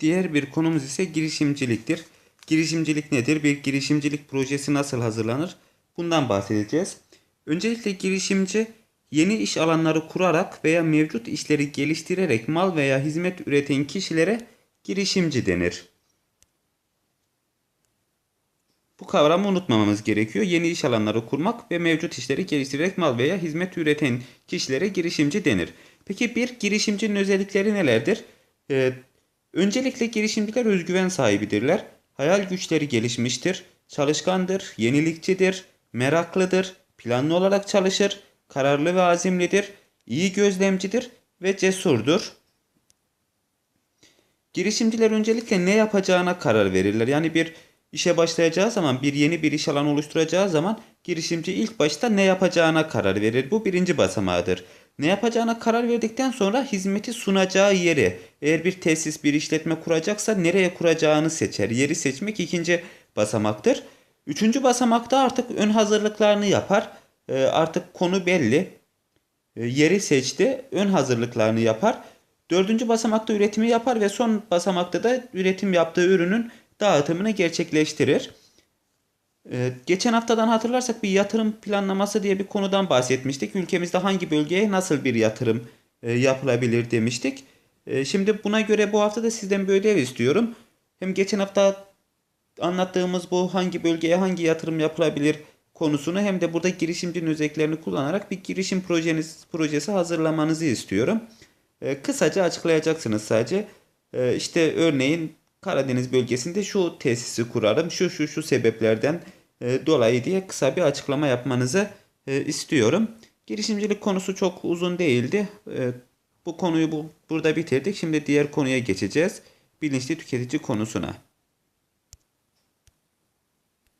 Diğer bir konumuz ise girişimciliktir. Girişimcilik nedir? Bir girişimcilik projesi nasıl hazırlanır? Bundan bahsedeceğiz. Öncelikle girişimci yeni iş alanları kurarak veya mevcut işleri geliştirerek mal veya hizmet üreten kişilere girişimci denir. Bu kavramı unutmamamız gerekiyor. Yeni iş alanları kurmak ve mevcut işleri geliştirerek mal veya hizmet üreten kişilere girişimci denir. Peki bir girişimcinin özellikleri nelerdir? Ee, öncelikle girişimciler özgüven sahibidirler. Hayal güçleri gelişmiştir. Çalışkandır, yenilikçidir, meraklıdır, planlı olarak çalışır, kararlı ve azimlidir, iyi gözlemcidir ve cesurdur. Girişimciler öncelikle ne yapacağına karar verirler. Yani bir işe başlayacağı zaman, bir yeni bir iş alanı oluşturacağı zaman girişimci ilk başta ne yapacağına karar verir. Bu birinci basamağıdır. Ne yapacağına karar verdikten sonra hizmeti sunacağı yeri, eğer bir tesis, bir işletme kuracaksa nereye kuracağını seçer. Yeri seçmek ikinci basamaktır. Üçüncü basamakta artık ön hazırlıklarını yapar. Ee, Artık konu belli. E, yeri seçti, ön hazırlıklarını yapar. Dördüncü basamakta üretimi yapar ve son basamakta da üretim yaptığı ürünün dağıtımını gerçekleştirir. E, Geçen haftadan hatırlarsak bir yatırım planlaması diye bir konudan bahsetmiştik. Ülkemizde hangi bölgeye nasıl bir yatırım e, yapılabilir demiştik. E, Şimdi buna göre bu hafta da sizden bir ödev istiyorum. Hem geçen hafta anlattığımız bu hangi bölgeye hangi yatırım yapılabilir konusunu hem de burada girişimcinin özelliklerini kullanarak bir girişim projeniz projesi hazırlamanızı istiyorum. Ee, kısaca açıklayacaksınız sadece. Ee, işte örneğin Karadeniz bölgesinde şu tesisi kurarım, şu şu şu sebeplerden e, dolayı diye kısa bir açıklama yapmanızı e, istiyorum. Girişimcilik konusu çok uzun değildi. E, bu konuyu bu, burada bitirdik. Şimdi diğer konuya geçeceğiz. Bilinçli tüketici konusuna.